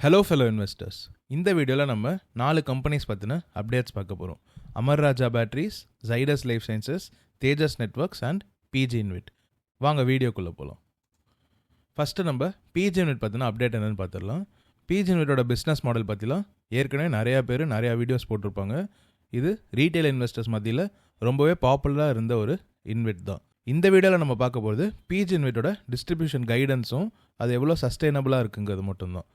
Hello fellow investors இந்த வீடியோவில் நம்ம நாலு கம்பெனிஸ் பற்றின அப்டேட்ஸ் பார்க்க போகிறோம் Amar Raja batteries Zydus life sciences Tejas networks and PG InvIT வாங்க வீடியோக்குள்ளே போகலாம் ஃபஸ்ட்டு நம்ம பிஜி இன்விட் பற்றின அப்டேட் என்னென்னு பார்த்துடலாம். பிஜி இன்விட்டோட பிஸ்னஸ் மாடல் பற்றிலாம் ஏற்கனவே நிறையா பேர் நிறையா வீடியோஸ் போட்டிருப்பாங்க. இது ரீட்டைல் இன்வெஸ்டர்ஸ் மத்தியில் ரொம்பவே பாப்புலராக இருந்த ஒரு இன்விட் தான். இந்த வீடியோவில் நம்ம பார்க்க போகிறது பிஜி இன்விட்டோட டிஸ்ட்ரிபியூஷன் கைடன்ஸும் அது எவ்வளோ சஸ்டைனபிளாக இருக்குங்கிறது மட்டும்தான்.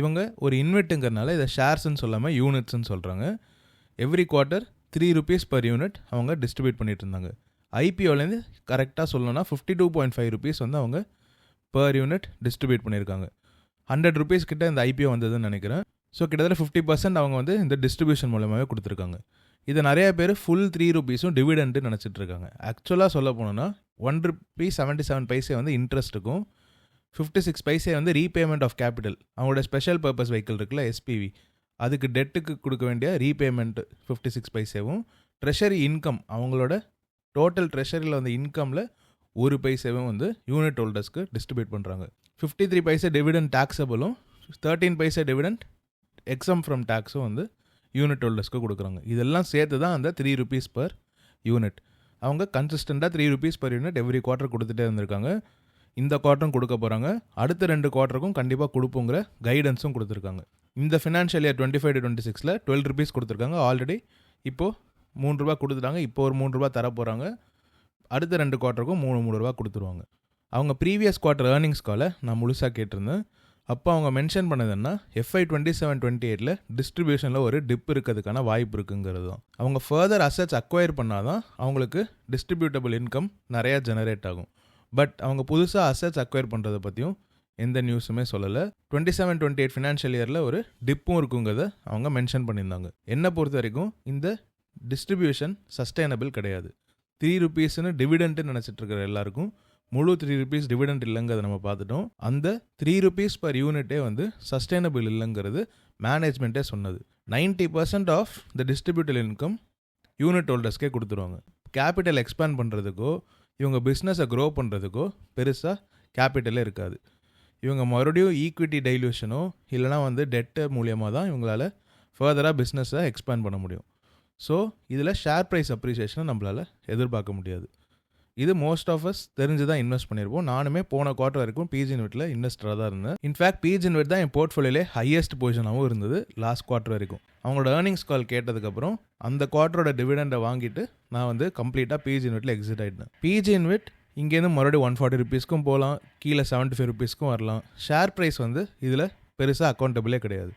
இவங்க ஒரு இன்வெட்டுங்கிறனால இதை ஷேர்ஸ்ன்னு சொல்லாமல் யூனிட்ஸ்ன்னு சொல்கிறாங்க every quarter three rupees per unit அவங்க டிஸ்ட்ரிபியூட் பண்ணிட்டு இருந்தாங்க. ஐபிஓலேருந்து கரெக்டாக சொல்லணும்னா fifty two point five rupees வந்து அவங்க பர் யூனிட் டிஸ்ட்ரிபியூட் பண்ணியிருக்காங்க. ஹண்ட்ரட் ருபீஸ் கிட்ட இந்த ஐபிஓ வந்ததுன்னு நினைக்கிறேன். ஸோ கிட்டத்தட்ட ஃபிஃப்டி பர்சன்ட் அவங்க வந்து இந்த டிஸ்ட்ரிபியூஷன் மூலமாகவே கொடுத்துருக்காங்க. இதை நிறைய பேர் ஃபுல் த்ரீ ருபீஸும் டிவிடெண்ட்டு நினச்சிட்டு இருக்காங்க. ஆக்சுவலாக சொல்ல போனோன்னா one rupees seventy seven paise வந்து இன்ட்ரெஸ்ட்டுக்கும் ஃபிஃப்டி சிக்ஸ் பைசே வந்து ரீபேமெண்ட் ஆஃப் கேபிட்டல் அவங்களோட ஸ்பெஷல் பர்பஸ் வெஹிக்கிள் இருக்குல்ல எஸ்பிவி அதுக்கு டெட்டுக்கு கொடுக்க வேண்டிய ரீபேமெண்ட் ஃபிஃப்டி சிக்ஸ் பைசேவும் ட்ரெஷரி இன்கம் அவங்களோட டோட்டல் ட்ரெஷரியில் வந்த இன்கமில் ஒரு பைசேவும் வந்து யூனிட் ஹோல்டர்ஸ்க்கு டிஸ்ட்ரிபியூட் பண்ணுறாங்க fifty three paise dividend டேக்ஸபிளும் thirteen paise dividend exempt from டேக்ஸும் வந்து யூனிட் ஹோல்டர்ஸ்க்கு கொடுக்குறாங்க. இதெல்லாம் சேர்த்து தான் அந்த த்ரீ ருபீஸ் பர் யூனிட் அவங்க கன்சிஸ்டண்ட்டாக three rupees per unit every quarter கொடுத்துட்டே இருந்திருக்காங்க. இந்த குவார்ட்டரும் கொடுக்க போகிறாங்க அடுத்த ரெண்டு குவார்ட்டருக்கும் கண்டிப்பாக கொடுப்போங்கிற கைடன்ஸும் கொடுத்துருக்காங்க. இந்த financial year twenty five to twenty சிக்ஸில் டுவெல் ருபீஸ் கொடுத்துருக்காங்க ஆல்ரெடி இப்போது மூணு ரூபா கொடுத்துட்டாங்க. இப்போ ஒரு மூணு ரூபா தர போகிறாங்க அடுத்த ரெண்டு குவார்ட்டருக்கும் மூணு மூணு ரூபா கொடுத்துருவாங்க. அவங்க ப்ரீவியஸ் குவார்ட்டர் ஏர்னிங்ஸ் காலை நான் முழுசாக கேட்டிருந்தேன். அப்போ அவங்க mention பண்ணதுன்னா F Y twenty seven twenty எயிட்டில் டிஸ்ட்ரிபியூஷனில் ஒரு டிப் இருக்கிறதுக்கான வாய்ப்பு இருக்குங்கிறது தான். அவங்க ஃபர்தர் அசட்ஸ் அக்வயர் பண்ணால் தான் அவங்களுக்கு டிஸ்ட்ரிபியூட்டபிள் இன்கம் நிறையா ஜெனரேட் ஆகும். பட் அவங்க புதுசாக அசட்ஸ் அக்வயர் பண்ணுறதை பற்றியும் எந்த நியூஸுமே சொல்லலை. Twenty seven twenty eight financial இயரில் ஒரு டிப்பும் இருக்குங்கிறத அவங்க மென்ஷன் பண்ணியிருந்தாங்க. என்னை பொறுத்த வரைக்கும் இந்த டிஸ்ட்ரிபியூஷன் சஸ்டைனபிள் கிடையாது. த்ரீ ருபீஸ்னு டிவிடெண்ட்டு நினச்சிட்டு இருக்கிற எல்லாருக்கும் முழு த்ரீ ருபீஸ் டிவிடெண்ட் இல்லைங்கிறத நம்ம பார்த்துட்டோம். அந்த த்ரீ ருபீஸ் பர் யூனிட்டே வந்து சஸ்டைனபிள் இல்லைங்கிறது மேனேஜ்மெண்ட்டே சொன்னது. Ninety percent of the distributable income unit ஹோல்டர்ஸ்க்கே கொடுத்துருவாங்க. கேபிட்டல் எக்ஸ்பேண்ட் பண்ணுறதுக்கோ இவங்க பிஸ்னஸை க்ரோ பண்ணுறதுக்கோ பெருசாக கேபிட்டலே இருக்காது. இவங்க மறுபடியும் ஈக்விட்டி டைல்யூஷனோ இல்லைனா வந்து டெட்டு மூலியமாக தான் இவங்களால் ஃபர்தராக பிஸ்னஸை எக்ஸ்பேண்ட் பண்ண முடியும். ஸோ இதில் ஷேர் ப்ரைஸ் அப்ரிசியேஷனை நம்மளால் எதிர்பார்க்க முடியாது. இது மோஸ்ட் ஆஃப் அஸ் தெரிஞ்சு தான் இன்வெஸ்ட் பண்ணியிருப்போம் நானுமே போன குவார்டர் வரைக்கும் பிஜி இன்வெட்டில் இன்வெஸ்டராக தான் இருந்தேன். இன்ஃபேக்ட் பிஜி இன்வெட் தான் என் போர்ட்ஃபோலியோலே ஹையஸ்ட் பொசிஷனாகவும் இருந்தது லாஸ்ட் குவார்டர் வரைக்கும். அவங்களோட ஏர்னிங்ஸ் கால் கேட்டதுக்கப்புறம் அந்த குவார்டரோட டிவிடெண்டை வாங்கிட்டு நான் வந்து கம்ப்ளீட்டாக பிஜி இன்வெட்டில் எக்ஸிட் ஆகிட்டேன் பிஜி இன்வெட் இங்கேருந்து மறுபடியும் ஒன் ஃபார்ட்டி ருபீஸ்க்கும் போகலாம். கீழே செவன்ட்டி ஃபைவ் ருபீஸ்க்கும் வரலாம். ஷேர் ப்ரைஸ் வந்து இதில் பெருசாக அக்கௌண்டபிளே கிடையாது.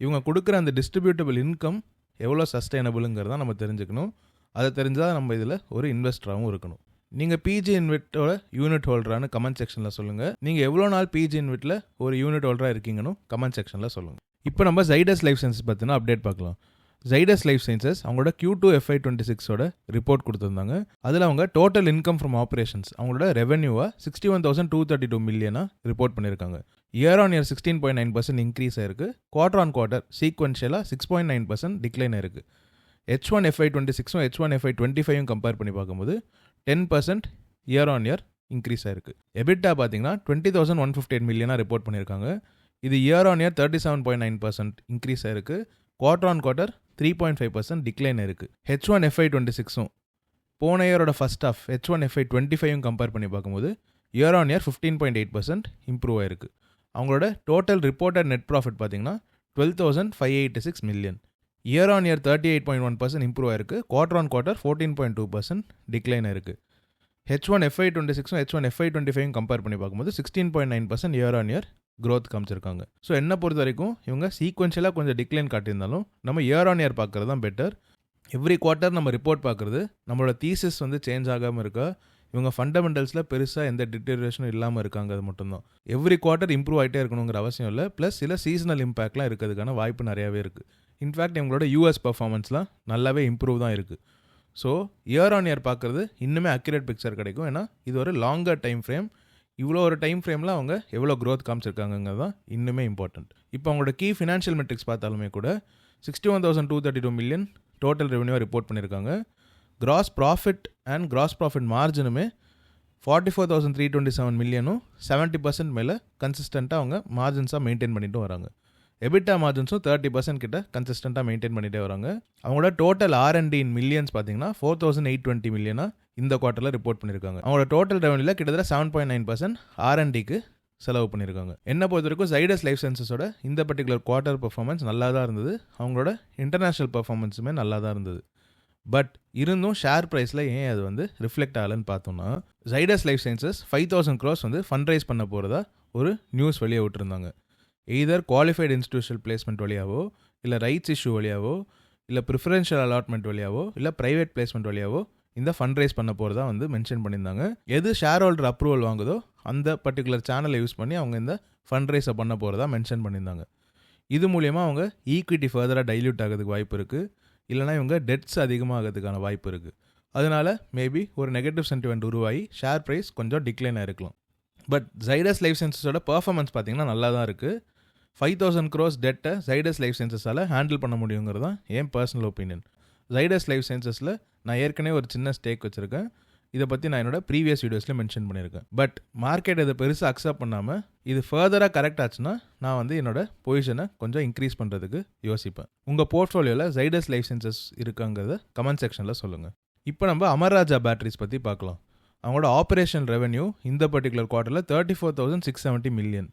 இவங்க கொடுக்குற அந்த டிஸ்ட்ரிபியூட்டபிள் இன்கம் எவ்வளோ சஸ்டைனபிளுங்கிறதான் நம்ம தெரிஞ்சுக்கணும். அதை தெரிஞ்சால் நம்ம இதில் ஒரு இன்வெஸ்டராகவும் இருக்கணும். நீங்கள் பிஜி இன்வெட்டோட யூனிட் ஹோல்டரானு கமெண்ட் செக்ஷனில் சொல்லுங்கள் நீங்கள் எவ்வளோ நாள் பிஜி இன்வெட்டில் ஒரு யூனிட் ஹோல்டராக இருக்கீங்கன்னு கமெண்ட் செக்ஷனில் சொல்லுங்கள் இப்போ நம்ம ஜைடஸ் லைஃப் சயின்சஸ் பற்றின அப்டேட் பார்க்கலாம். ஜைடஸ் லைஃப் சயின்சஸ் அவங்களோட கியூ டூ எஃப்ஐ டுவெண்ட்டி சிக்ஸோட ரிப்போர்ட் கொடுத்துருந்தாங்க. அதில் அவங்க டோட்டல் இன்கம் ஃப்ரம் ஆப்ரேஷன்ஸ் அவங்களோட ரெவன்யூவாக sixty one thousand two thirty two மில்லியனாக report பண்ணியிருக்காங்க. Year on year sixteen point nine percent increase ஆயிருக்கு. Quarter on quarter சீக்வன்ஷியலாக six point nine percent decline ஆயிருக்கு. H one FY twenty சிக்ஸும் H one FY twenty ஃபைவும் compare பண்ணி பார்க்கும்போது ten percent year on year increase ஆயிருக்கு. EBITDA பார்த்தீங்கன்னா twenty thousand one fifty eight மில்லியனாக report பண்ணியிருக்காங்க. இது year on year thirty seven point nine percent increase ஆயிருக்கு. Quarter on quarter three point five percent decline இருக்குது H one FY twenty சிக்ஸும் போன இயரோட first half H one FY twenty ஃபைவும் compare பண்ணி பார்க்கும்போது year on year fifteen point eight percent improve ஆயிருக்கு. அவங்களோட total reported net profit பார்த்தீங்கன்னா twelve thousand five eighty six million year on year thirty eight point one percent improve ஆயிருக்கு quarter on quarter fourteen point two percent decline இருக்குது H one FY twenty சிக்ஸும் H one FY twenty five compare பண்ணி பார்க்கும்போது sixteen point nine percent year on year growth காமிச்சிருக்காங்க. So என்ன பொறுத்த வரைக்கும் இவங்க சீக்வன்ஷியலாக கொஞ்சம் டிக்ளைன் காட்டியிருந்தாலும் நம்ம இயர் ஆன் இயர் பார்க்குறது தான் பெட்டர் எவ்ரி குவார்ட்டர் நம்ம ரிப்போர்ட் பார்க்குறது நம்மளோட தீசஸ் வந்து சேஞ்ச் ஆகாமல் இருக்கா? இவங்க ஃபண்டமெண்டல்ஸில் பெருசாக எந்த டிட்டரேஷனும் இல்லாமல் இருக்காங்க அது மட்டும்தான். எவ்ரி குவார்ட்டர் இம்ப்ரூவ் ஆகிட்டே இருக்கணுங்கிற அவசியம் இல்லை. ப்ளஸ் சில சீசனல் இம்பேக்ட்லாம் இருக்கிறதுக்கான வாய்ப்பு நிறையாவே இருக்குது இன்ஃபேக்ட் இவங்களோட யூஎஸ் பர்ஃபார்மன்ஸ்லாம் நல்லாவே இம்ப்ரூவ் தான் இருக்குது ஸோ இயர் ஆன் இயர் பார்க்குறது இன்னுமே அக்யூரேட் பிக்சர் கிடைக்கும். ஏன்னா இது ஒரு லாங்கர் டைம் ஃப்ரேம் இவ்வளோ ஒரு டைம் ஃப்ரேமில் அவங்க எவ்வளோ க்ரோத் காமிச்சிருக்காங்கிறது தான் இன்னுமே இம்பார்ட்டண்ட் இப்போ அவங்களோட கீ ஃபினான்ஷியல் மெட்ரிக்ஸ் பார்த்தாலுமே கூட sixty one thousand two thirty two million total revenue report பண்ணியிருக்காங்க gross profit and gross profit மார்ஜினுமே forty four thousand three twenty seven மில்லியனும் seventy percent மேலே கன்சிஸ்டண்ட்டாக அவங்க மார்ஜின்ஸாக மெயின்டைன் பண்ணிட்டு வராங்க. எபிட்டா மார்ஜின்ஸும் தேர்ட்டி பர்சன்ட் கிட்ட கன்சிஸ்டண்ட்டாக மெயின்டைன் பண்ணிகிட்டே வராங்க. அவங்களோட total R and D in millions பார்த்தீங்கன்னா ஃபோர் தௌசண்ட் எயிட் டுவெண்ட்டி மில்லியனாக இந்த குவார்ட்டரில் ரிப்போர்ட் பண்ணியிருக்காங்க அவங்களோட டோட்டல் ரெவன்யூல கிட்டத்தட்ட செவன் பாயிண்ட் நைன் பர்சன்ட் ஆர்என்டிக்கு செலவு பண்ணியிருக்காங்க என்ன பொறுத்த வரைக்கும் ஜைடஸ் லைஃப் சயின்சஸோட இந்த பர்டிகுலர் குவார்ட்டர் பர்ஃபார்மன்ஸ் நல்லா தான் இருந்தது. அவங்களோட இன்டர்நேஷ்னல் பர்ஃபார்மன்ஸுமே நல்லா தான் இருந்தது. பட் இருந்தும் ஷேர் ப்ரைஸில் ஏன் அது வந்து ரிஃப்ளெக்ட் ஆகலைன்னு பார்த்தோம்னா Zydus life sciences five thousand crore வந்து ஃபண்ட் ரைஸ் பண்ண போகிறதா ஒரு நியூஸ் வெளியே விட்டுருந்தாங்க. எய்தர் குவாலிஃபைடு இன்ஸ்டியூஷன் பிளேஸ்மெண்ட் வழியாவோ இல்லை ரைட்ஸ் இஷ்யூ வழியாவோ இல்லை ப்ரிஃபரன்ஷியல் அலாட்மெண்ட் வழியாவோ இல்லை ப்ரைவேட் பிளேஸ்மெண்ட் வழியாவோ இந்த ஃபண்ட் ரைஸ் பண்ண போகிறதா வந்து மென்ஷன் பண்ணியிருந்தாங்க. எது ஷேர் ஹோல்டர் அப்ரூவல் வாங்குதோ அந்த பர்டிகுலர் சேனலை யூஸ் பண்ணி அவங்க இந்த ஃபண்ட் ரைஸை பண்ண போகிறதா மென்ஷன் பண்ணியிருந்தாங்க. இது மூலயமா அவங்க ஈக்விட்டி ஃபர்தராக டைல்யூட் ஆகிறதுக்கு வாய்ப்பு இருக்குது இல்லைனா இவங்க டெட்ஸ் அதிகமாகிறதுக்கான வாய்ப்பு இருக்குது அதனால மேபி ஒரு நெகட்டிவ் சென்டிமெண்ட் உருவாகி ஷேர் ப்ரைஸ் கொஞ்சம் டிக்ளைன் இருக்கலாம் பட் ஜைடஸ் லைஃப் சயின்ஸஸோட பர்ஃபார்மன்ஸ் பார்த்திங்கன்னா நல்லா தான் இருக்குது ஃபைவ் தௌசண்ட் க்ரோஸ் டெட்டை ஜைடஸ் லைஃப் சயின்சஸால் ஹேண்டில் பண்ண முடியுங்கிறது தான் என் பர்சனல் ஒப்பீனியன் ஜைடஸ் லைஃப் சயின்சஸில் நான் ஏற்கனவே ஒரு சின்ன ஸ்டேக் வச்சுருக்கேன். இதை பற்றி நான் என்னோட ப்ரீவியஸ் வீடியோஸில் மென்ஷன் பண்ணியிருக்கேன் பட் மார்க்கெட் இதை பெருசாக அக்செப்ட் பண்ணாமல் இது ஃபர்தராக கரெக்ட் ஆச்சுன்னா நான் வந்து என்னோட பொசிஷனை கொஞ்சம் இன்க்ரீஸ் பண்ணுறதுக்கு யோசிப்பேன். உங்கள் போர்ட்ஃபோலியோவில் ஜைடஸ் லைஃப் சயின்சஸ் இருக்காங்கிறத கமெண்ட் செக்ஷனில் சொல்லுங்கள் இப்போ நம்ம அமர்ராஜா பேட்டரிஸ் பற்றி பார்க்கலாம். அவங்களோட ஆப்ரேஷன் ரெவென்யூ இந்த particular குவார்ட்டரில் thirty four thousand six seventy million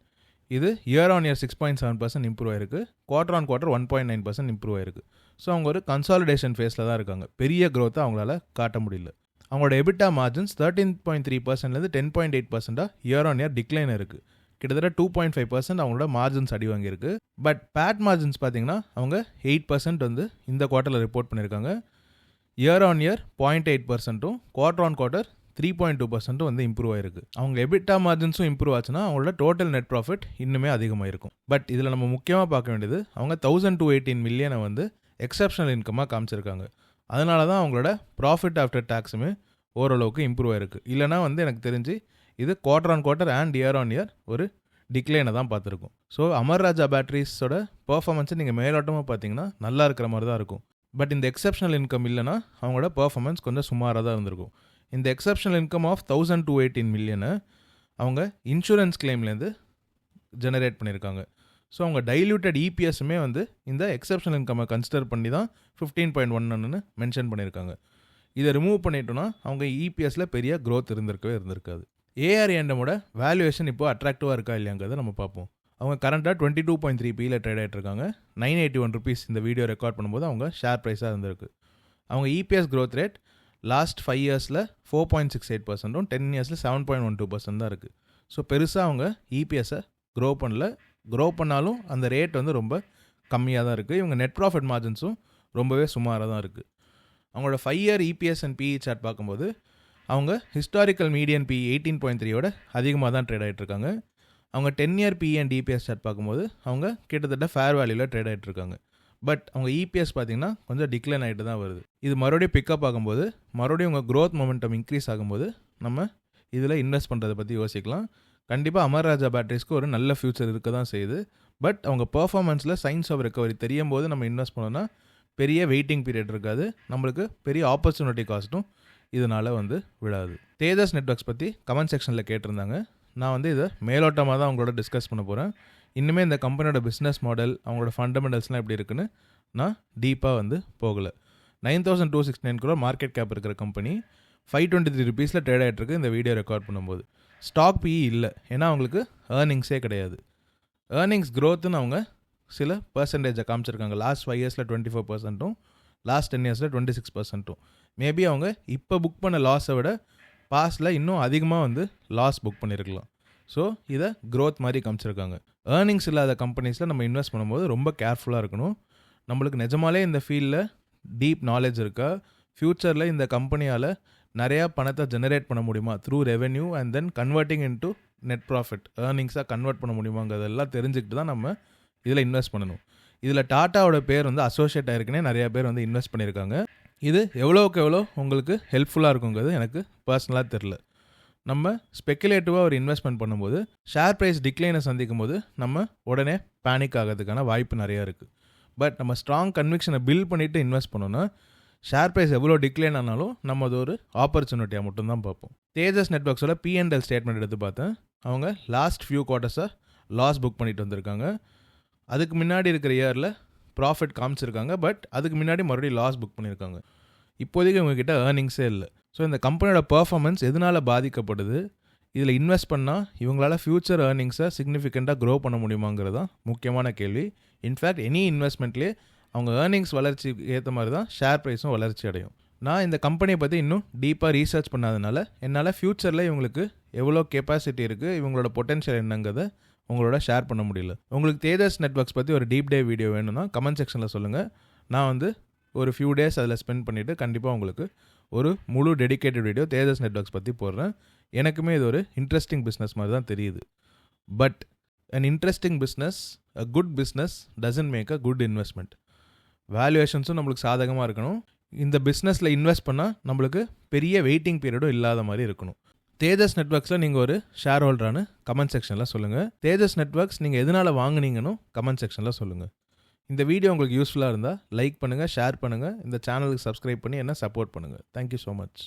இது year on year six point seven percent improve ஆயிருக்கு. Quarter on quarter one point nine percent improve ஆயிருக்கு. ஸோ அவங்க ஒரு கன்சாலிடேஷன் ஃபேஸில் தான் இருக்காங்க. பெரிய க்ரோத்தை அவங்களால காட்ட முடியல. அவங்களோட EBITDA margins thirteen point three பர்சன்ட்லேருந்து ten point eight பர்சன்டாக இயர் ஆன் இயர் டிக்ளைன் இருக்குது கிட்டத்தட்ட டூ பாயிண்ட் ஃபைவ் பர்சன்ட் அவங்களோட மார்ஜின்ஸ் அடி வாங்கியிருக்கு. பட் பேட் மார்ஜின்ஸ் பார்த்தீங்கன்னா அவங்க எயிட் பர்சன்ட் வந்து இந்த குவார்ட்டரில் ரிப்போர்ட் பண்ணியிருக்காங்க. Year on year point eight பர்சன்ட்டும் quarter on quarter three point two பர்சன்ட்டும் வந்து இம்ப்ரூவ் ஆயிருக்கு. அவங்க எபிட்டா மார்ஜின்ஸும் இம்ப்ரூவ் ஆச்சுன்னா அவங்களோட டோட்டல் நெட் ப்ராஃபிட் இன்னுமே அதிகமாக இருக்கும் பட் இதில் நம்ம முக்கியமாக பார்க்க வேண்டியது அவங்க தௌசண்ட் டூ எயிட்டீன் மில்லியனை வந்து எக்ஸப்ஷனல் இன்கமாக காமிச்சிருக்காங்க. அதனால தான் அவங்களோட ப்ராஃபிட் ஆஃப்டர் டேக்ஸுமே ஓரளவுக்கு இம்ப்ரூவ் ஆயிருக்கு. இல்லைனா வந்து எனக்கு தெரிஞ்சு இது quarter on quarter and year on year ஒரு டிக்ளைனை தான் பார்த்துருக்கும். ஸோ அமர் ராஜா பேட்டரிஸோட பர்ஃபார்மன்ஸை நீங்கள் மேலோட்டமாக பார்த்தீங்கன்னா நல்லா இருக்கிற மாதிரி தான் இருக்கும். பட் இந்த எக்ஸப்ஷனல் இன்கம் இல்லைனா அவங்களோட பர்ஃபார்மன்ஸ் கொஞ்சம் சுமாராக தான் இருந்திருக்கும். இந்த exceptional income of thousand two eighteen மில்லியனை அவங்க இன்சூரன்ஸ் கிளைம்லேருந்து ஜெனரேட் பண்ணியிருக்காங்க ஸோ அவங்க டைல்யூட்டட் இபிஎஸ்ஸுமே வந்து இந்த எக்ஸப்ஷனல் இன்கம்மை கன்சிடர் பண்ணி தான் ஃபிஃப்டீன் பாயிண்ட் ஒன்னு மென்ஷன் பண்ணியிருக்காங்க இதை ரிமூவ் பண்ணிட்டோன்னா அவங்க இபிஎஸ்ல பெரிய க்ரோத் இருந்திருக்கவே இருந்திருக்காது. ஏஆர் ஏண்டமோட வேல்யூவேஷன் இப்போ அட்ராக்டிவாக இருக்கா இல்லையாங்கிறத நம்ம பார்ப்போம். அவங்க கரண்ட்டாக டுவெண்ட்டி டூ பாயிண்ட் த்ரீ பியில் ட்ரேட் ஆகிட்டு இருக்காங்க. நைன் எயிட்டி ஒன் ருபீஸ் இந்த வீடியோ ரெக்கார்ட் பண்ணும்போது அவங்க ஷேர் ப்ரைஸாக இருந்திருக்கு. அவங்க EPS growth rate last five இயர்ஸில் ஃபோர் பாயிண்ட் சிக்ஸ் எயிட் பர்சன்ட்டும் டென் இயர்ஸில் seven point one two percent தான் இருக்குது ஸோ பெருசாக அவங்க இபிஎஸ்ஸை க்ரோ பண்ணல. க்ரோ பண்ணாலும் அந்த ரேட் வந்து ரொம்ப கம்மியாக தான் இருக்குது இவங்க நெட் ப்ராஃபிட் மார்ஜின்ஸும் ரொம்பவே சுமாராக தான் இருக்குது அவங்களோட five year EPS and PE chart பார்க்கும்போது அவங்க historical median P eighteen point த்ரீயோட அதிகமாக தான் ட்ரேட் ஆகிட்ருக்காங்க அவங்க ten year PE and DPS chart பார்க்கும்போது அவங்க கிட்டத்தட்ட ஃபேர் வேல்யூவில் ட்ரேட் ஆகிட்ருக்காங்க பட் அவங்க இபிஎஸ் பார்த்தீங்கன்னா கொஞ்சம் டிக்ளைன் ஆகிட்டு தான் வருது. இது மறுபடியும் பிக்கப் ஆகும்போது மறுபடியும் உங்கள் க்ரோத் மொமெண்டம் இன்க்ரீஸ் ஆகும்போது நம்ம இதில் இன்வெஸ்ட் பண்ணுறதை பற்றி யோசிக்கலாம். கண்டிப்பாக அமர் ராஜா பேட்டரிஸ்க்கு ஒரு நல்ல ஃப்யூச்சர் இருக்க தான் செய்யுது. பட் அவங்க பர்ஃபார்மன்ஸில் சயின்ஸ் ஆஃப் ரெக்கவரி தெரியும் போது நம்ம இன்வெஸ்ட் பண்ணோன்னா பெரிய வெயிட்டிங் பீரியட் இருக்காது. நம்மளுக்கு பெரிய ஆப்பர்ச்சுனிட்டி காஸ்ட்டும் இதனால் வந்து விழாது. தேஜஸ் நெட்ஒர்க்ஸ் பற்றி கமெண்ட் செக்ஷனில் கேட்டிருந்தாங்க. நான் வந்து இதை மேலோட்டமாக தான் அவங்களோட டிஸ்கஸ் பண்ண போகிறேன் இன்னுமே இந்த கம்பெனியோட பிஸ்னஸ் மாடல் அவங்களோட ஃபண்டமெண்டல்ஸ்லாம் எப்படி இருக்குன்னு நான் டீப்பாக வந்து போகலை. Nine thousand two six nine கூட மார்க்கெட் கேப் இருக்கிற கம்பெனி ஃபைவ் டுவெண்ட்டி த்ரீ ருபீஸில் ட்ரேட் ஆகிட்டுருக்கு இந்த வீடியோ ரெக்கார்ட் பண்ணும்போது. ஸ்டாக் பிஇ இல்லை ஏன்னா அவங்களுக்கு ஏர்னிங்ஸே கிடையாது. ஏர்னிங்ஸ் க்ரோத்துன்னு அவங்க சில பர்சன்டேஜை காமிச்சிருக்காங்க. லாஸ்ட் ஃபைவ் இயர்ஸில் டுவெண்ட்டி ஃபோர் பர்சன்ட்டும் லாஸ்ட் டென் இயர்ஸில் டுவெண்ட்டி சிக்ஸ் பர்சன்ட்டும் மேபி அவங்க இப்போ புக் பண்ண லாஸை விட பாஸ்டில் இன்னும் அதிகமாக வந்து லாஸ் புக் பண்ணியிருக்கலாம் ஸோ இதை க்ரோத் மாதிரி காமிச்சிருக்காங்க. ஏர்னிங்ஸ் இல்லாத கம்பெனிஸில் நம்ம இன்வெஸ்ட் பண்ணும்போது ரொம்ப கேர்ஃபுல்லாக இருக்கணும். நம்மளுக்கு நிஜமாலே இந்த ஃபீல்டில் டீப் நாலேஜ் இருக்கா? ஃப்யூச்சரில் இந்த கம்பெனியால் நிறையா பணத்தை ஜெனரேட் பண்ண முடியுமா? Through revenue and then converting into net profit ஏர்னிங்ஸாக convert பண்ண முடியுமாங்கிறதெல்லாம் தெரிஞ்சுக்கிட்டு தான் நம்ம இதில் இன்வெஸ்ட் பண்ணணும். இதில் டாட்டாவோட பேர் வந்து அசோசியேட் ஆகிருக்குனே நிறையா பேர் வந்து இன்வெஸ்ட் பண்ணியிருக்காங்க. இது எவ்வளோக்கு எவ்வளோ உங்களுக்கு ஹெல்ப்ஃபுல்லாக இருக்குங்கிறது எனக்கு பர்சனலாக தெரில நம்ம ஸ்பெக்குலேட்டிவாக ஒரு இன்வெஸ்ட்மெண்ட் பண்ணும்போது ஷேர் ப்ரைஸ் டிக்ளைனை சந்திக்கும் போது நம்ம உடனே பேனிக் ஆகிறதுக்கான வாய்ப்பு நிறையா இருக்குது பட் நம்ம ஸ்ட்ராங் கன்விக்ஷனை பில்ட் பண்ணிவிட்டு இன்வெஸ்ட் பண்ணோன்னா ஷேர் ப்ரைஸ் எவ்வளோ டிக்ளைன் ஆனாலும் நம்ம அது ஒரு ஆப்பர்ச்சுனிட்டியாக மட்டும்தான் பார்ப்போம். தேஜஸ் நெட்ஒர்க்ஸோட பிஎன்எல் ஸ்டேட்மெண்ட் எடுத்து பார்த்தேன். அவங்க லாஸ்ட் ஃபியூ குவார்ட்டர்ஸாக லாஸ் புக் பண்ணிட்டு வந்திருக்காங்க. அதுக்கு முன்னாடி இருக்கிற இயரில் ப்ராஃபிட் காமிச்சிருக்காங்க. பட் அதுக்கு முன்னாடி மறுபடியும் லாஸ் புக் பண்ணியிருக்காங்க இப்போதைக்கு உங்ககிட்ட ஏர்னிங்ஸே இல்லை. ஸோ இந்த கம்பெனியோட பர்ஃபார்மன்ஸ் எதனால் பாதிக்கப்படுது? இதில் இன்வெஸ்ட் பண்ணால் இவங்களால் ஃப்யூச்சர் ஏர்னிங்ஸை சிக்னிஃபிகண்ட்டாக க்ரோ பண்ண முடியுமாங்கிறது தான் முக்கியமான கேள்வி. இன்ஃபேக்ட் எனி இன்வெஸ்ட்மெண்ட்லேயே அவங்க ஏர்னிங்ஸ் வளர்ச்சிக்கு ஏற்ற மாதிரி தான் ஷேர் ப்ரைஸும் வளர்ச்சி அடையும். நான் இந்த கம்பெனியை பற்றி இன்னும் டீப்பாக ரீசர்ச் பண்ணாதனால என்னால் ஃப்யூச்சரில் இவங்களுக்கு எவ்வளோ கெப்பாசிட்டி இருக்குது இவங்களோட பொட்டென்ஷியல் என்னங்கிறத உங்களோட ஷேர் பண்ண முடியல. உங்களுக்கு தேஜஸ் நெட்ஒர்க்ஸ் பற்றி ஒரு டீப் டே வீடியோ வேணும்னா கமெண்ட் செக்ஷனில் சொல்லுங்கள் நான் வந்து ஒரு ஃபியூ டேஸ் அதில் ஸ்பெண்ட் பண்ணிவிட்டு கண்டிப்பாக உங்களுக்கு ஒரு முழு டெடிக்கேட்டட் வீடியோ தேஜஸ் நெட்ஒர்க்ஸ் பற்றி போடுறேன். எனக்குமே இது ஒரு இன்ட்ரெஸ்டிங் பிஸ்னஸ் மாதிரி தான் தெரியுது. But an interesting business a good business doesn't make a good investment வேல்யூவேஷன்ஸும் நம்மளுக்கு சாதகமாக இருக்கணும். இந்த பிஸ்னஸில் இன்வெஸ்ட் பண்ணால் நம்மளுக்கு பெரிய வெயிட்டிங் பீரியடும் இல்லாத மாதிரி இருக்கணும். தேஜஸ் நெட்ஒர்க்ஸில் நீங்கள் ஒரு ஷேர் ஹோல்டரானு கமெண்ட் செக்ஷனில் சொல்லுங்கள் தேஜஸ் நெட்ஒர்க்ஸ் நீங்கள் எதனால் வாங்கினீங்கன்னு கமெண்ட் செக்ஷனில் சொல்லுங்கள் இந்த வீடியோ உங்களுக்கு யூஸ்ஃபுல்லாக இருந்தால் லைக் பண்ணுங்கள் ஷேர் பண்ணுங்கள் இந்த சேனலுக்கு சப்ஸ்கிரைப் பண்ணி என்ன சப்போர்ட் பண்ணுங்கள் தேங்க்யூ ஸோ மச்